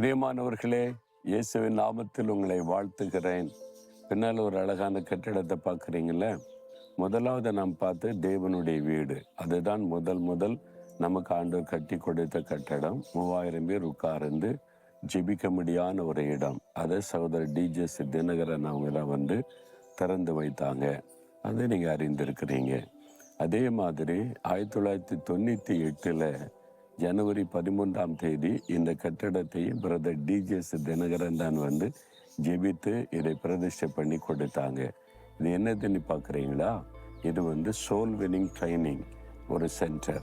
பிரியமானவர்களே இயேசுவின் நாமத்தில் உங்களை வாழ்த்துகிறேன். பின்னால் ஒரு அழகான கட்டிடத்தை பார்க்குறீங்கள? முதலாவது நாம் பார்த்து தேவனுடைய வீடு. அதுதான் முதல் முதல் நமக்கு ஆண்டு கட்டி கொடுத்த கட்டடம். மூவாயிரம் பேர் உட்கார்ந்து ஜெபிக்க முடியாத ஒரு இடம். அதை சகோதரர் டிஜெஸ் தினகரன் அவங்கெல்லாம் வந்து திறந்து வைத்தாங்க. அதை நீங்கள் அறிந்திருக்கிறீங்க. அதே மாதிரி ஆயிரத்தி தொள்ளாயிரத்தி தொண்ணூற்றி எட்டில் ஜனவரி பதிமூன்றாம் தேதி இந்த கட்டடத்தையும் பிரதர் டிஜிஎஸ் தினகரன் தான் வந்து ஜெபித்து இதை பிரதிஷ்டை பண்ணி கொடுத்தாங்க. இது என்னதுன்னு பார்க்குறீங்களா? இது வந்து சோல் வினிங் ட்ரைனிங் ஒரு சென்டர்.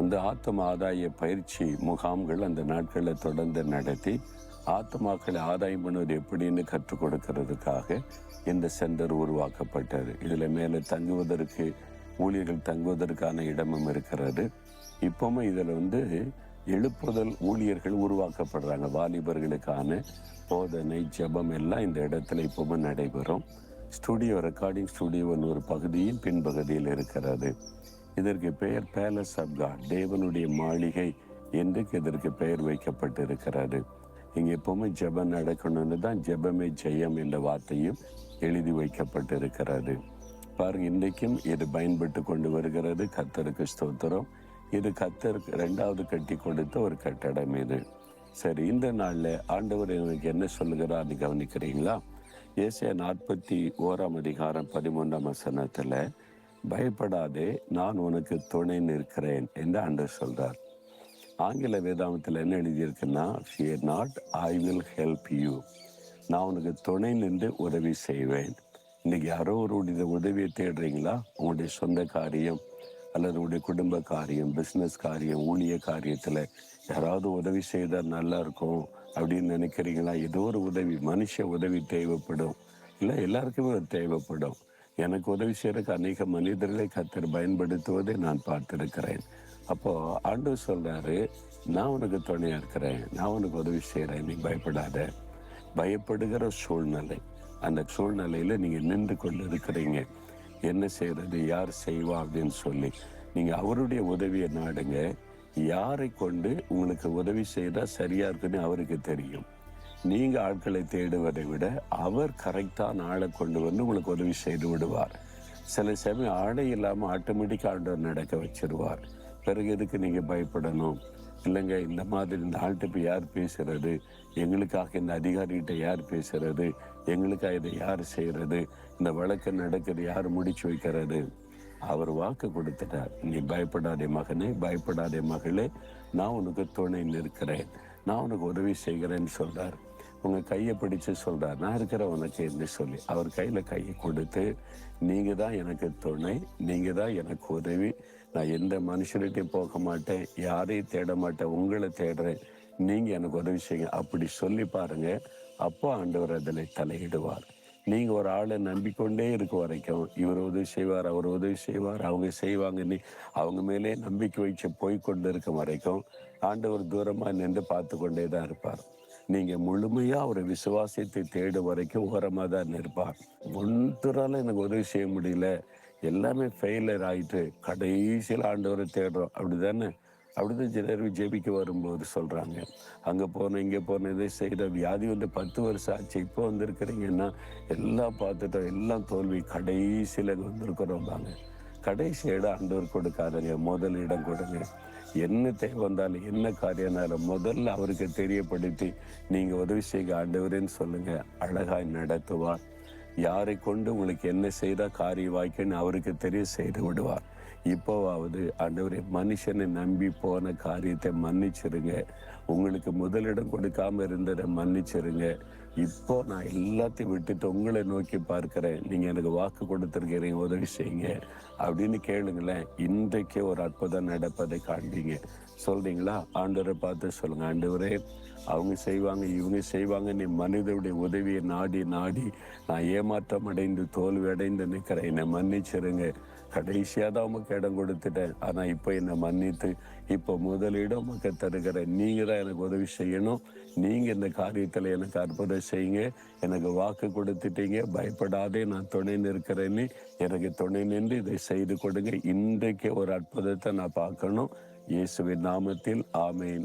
அந்த ஆத்ம ஆதாய பயிற்சி முகாம்கள் அந்த நாட்களில் தொடர்ந்து நடத்தி ஆத்மாக்களை ஆதாயம் பண்ணுவது எப்படின்னு கற்றுக் கொடுக்கறதுக்காக இந்த சென்டர் உருவாக்கப்பட்டது. இதில் மேலே தங்குவதற்கு ஊழியர்கள் தங்குவதற்கான இடமும் இருக்கிறது. இப்பவுமே இதில் வந்து எழுப்புதல் ஊழியர்கள் உருவாக்கப்படுறாங்க. வாலிபர்களுக்கான போதனை ஜெபம் எல்லாம் இந்த இடத்துல இப்பவுமே நடைபெறும். ஸ்டுடியோ ரெக்கார்டிங் ஸ்டுடியோன்னு ஒரு பகுதியும் பின்பகுதியில் இருக்கிறது. இதற்கு பெயர் பேலஸ் ஆஃப் காட் தேவனுடைய மாளிகை என்று இதற்கு பெயர் வைக்கப்பட்டிருக்கிறது. இங்கே எப்பவுமே ஜெபம் நடக்கணும்னு தான் ஜெபமே ஜெயம் என்ற வார்த்தையும் எழுதி வைக்கப்பட்டிருக்கிறது. பாருங்க இன்றைக்கும் இது பயன்பட்டு கொண்டு வருகிறது. கத்தருக்கு ஸ்தோத்திரம். இது கத்தருக்கு ரெண்டாவது கட்டி கொடுத்த ஒரு கட்டடம் இது. சரி இந்த நாளில் ஆண்டவர் எனக்கு என்ன சொல்லுகிறார்னு கவனிக்கிறீங்களா? ஏசியா நாற்பத்தி ஓராம் அதிகாரம் பதிமூன்றாம் வசனத்தில் பயப்படாதே நான் உனக்கு துணை நிற்கிறேன் என்று ஆண்டவர் சொல்கிறார் ஆங்கில வேதாமத்தில் என்ன எழுதியிருக்குன்னா fear not I will help you நான் உனக்கு துணை நின்று உதவி செய்வேன். இன்னைக்கு யாரோ ஒருடைய உதவியை தேடுறீங்களா? உங்களுடைய சொந்த காரியம் அல்லது உடைய குடும்ப காரியம் பிஸ்னஸ் காரியம் ஊழிய காரியத்தில் யாராவது உதவி செய்தால் நல்லா இருக்கும் அப்படின்னு நினைக்கிறீங்களா? ஏதோ ஒரு உதவி மனுஷ உதவி தேவைப்படும். இல்லை எல்லாருக்குமே அது தேவைப்படும். எனக்கு உதவி செய்யறதுக்கு அநேக மனிதர்களை கத்தர் பயன்படுத்துவதை நான் பார்த்துருக்கிறேன். அப்போ ஆண்டு சொல்றாரு நான் உனக்கு துணையா இருக்கிறேன். நான் உனக்கு உதவி செய்கிறேன் நீ பயப்படாத. பயப்படுகிற சூழ்நிலை. அந்த சூழ்நிலையில நீங்க நின்று கொண்டு இருக்கிறீங்க என்ன செய்யறது யார் செய்வா அப்படின்னு சொல்லி. நீங்க அவருடைய உதவியை நாடுங்க. யாரை கொண்டு உங்களுக்கு உதவி செய்தால் சரியா இருக்குன்னு அவருக்கு தெரியும். நீங்க ஆட்களை தேடுவதை விட அவர் கரெக்டான ஆளை கொண்டு வந்து உங்களுக்கு உதவி செய்து விடுவார். சில சமயம் ஆடை இல்லாமல் ஆட்டோமேட்டிக்காக ஆண்டவர் நடக்க வச்சிருவார். பிறகு எதுக்கு நீங்க பயப்படணும்? இல்லைங்க இந்த மாதிரி இந்த ஆள்கிட்ட இப்போ யார் பேசுறது? எங்களுக்காக இந்த அதிகாரிகிட்ட யார் பேசுறது? எங்களுக்காக இதை யார் செய்கிறது இந்த வழக்கு நடக்கிறது யார் முடிச்சு வைக்கிறது? அவர் வாக்கு கொடுத்துட்டார். நீ பயப்படாதே மகனே பயப்படாதே மகளே. நான் உனக்கு துணை நிற்கிறேன். நான் உனக்கு உதவி செய்கிறேன்னு சொல்கிறார் உங்க கையை பிடிச்சு சொல்றார். நான் இருக்கிற உனக்கு என்று சொல்லி அவர் கையில கையை கொடுத்து நீங்க தான் எனக்கு துணை நீங்க தான் எனக்கு உதவி. நான் எந்த மனுஷர்கிட்டையும் போக மாட்டேன் யாரையும் தேட மாட்டேன் உங்களை தேடுறேன். நீங்க எனக்கு உதவி செய்யுங்க. அப்படி சொல்லி பாருங்க. அப்போ ஆண்டவர் அதில் தலையிடுவார். நீங்க ஒரு ஆளை நம்பிக்கொண்டே இருக்க வரைக்கும் இவர் உதவி செய்வார் அவர் உதவி செய்வார் அவங்க செய்வாங்கன்னு அவங்க மேலே நம்பிக்கை வச்சு போய்கொண்டு இருக்கும் வரைக்கும் ஆண்டவர் தூரமா நின்று பார்த்து கொண்டே தான் இருப்பார். நீங்க முழுமையா ஒரு விசுவாசத்தை தேடும் வரைக்கும் ஓரமாக தான் இருப்பார் ஒன்றுறால எனக்கு உதவி செய்ய முடியல. எல்லாமே ஃபெயிலியர் ஆயிட்டு கடைசியில் ஆண்டவரை தேடுறோம். அப்படிதானே? அப்படிதான் சிலர் ஜெபிக்க வரும்போது சொல்கிறாங்க அங்கே போனோம் இங்கே போனோம் இதை செய்த வியாதி வந்து பத்து வருஷம் ஆச்சு இப்போ வந்திருக்கிறீங்கன்னா எல்லாம் பார்த்துட்டோம். எல்லாம் தோல்வி கடைசியில் வந்திருக்கிறோம்பாங்க. கடைசி இடம் ஆண்டவர் கொடுக்காதங்க. முதல் இடம் கொடுங்க. என்ன தேவை வந்தாலும் என்ன காரியம்னாலும் முதல்ல அவருக்கு தெரியப்படுத்தி நீங்கள் உதவி செய்ய ஆண்டவரேன்னு சொல்லுங்கள் அழகாய் நடத்துவார். யாரை கொண்டு உங்களுக்கு என்ன செய்தால் காரிய வாய்க்குன்னு அவருக்கு தெரிய செய்து விடுவார். இப்போவாவது ஆண்டவரே மனுஷனை நம்பி போன காரியத்தை மன்னிச்சிருங்க. உங்களுக்கு முதலிடம் கொடுக்காம இருந்ததை மன்னிச்சிருங்க. இப்போ நான் எல்லாத்தையும் விட்டுட்டு உங்களை நோக்கி பார்க்கிறேன். நீங்க எனக்கு வாக்கு கொடுத்துருக்கிறீங்க உதவி செய்யுங்க. அப்படின்னு கேளுங்களேன். இன்றைக்கே ஒரு அற்புதம் நடப்பதை காண்பீங்க. சொல்றீங்களா? ஆண்டவரை பார்த்து சொல்லுங்க. ஆண்டவரே அவங்க செய்வாங்க இவங்க செய்வாங்க. நீ மனிதனுடைய உதவியை நாடி நாடி நான் ஏமாற்றம் அடைந்து தோல்வி அடைந்து நிற்கிறேன். என்னை மன்னிச்சிருங்க. கடைசியாக தான் உமக்கு இடம் கொடுத்துட்டேன். ஆனால் இப்போ என்னை மன்னித்து இப்போ முதலிடம் உமக்கு தருகிறேன் நீங்கள் தான் எனக்கு உதவி செய்யணும். நீங்கள் இந்த காரியத்தில் எனக்கு அற்புதம் செய்யுங்க. எனக்கு வாக்கு கொடுத்துட்டீங்க. பயப்படாதே நான் துணை நிற்கிறேன்னு எனக்கு துணை நின்று இதை செய்து கொடுங்க. இன்றைக்கு ஒரு அற்புதத்தை நான் பார்க்கணும். இயேசுவின் நாமத்தில் ஆமேன்.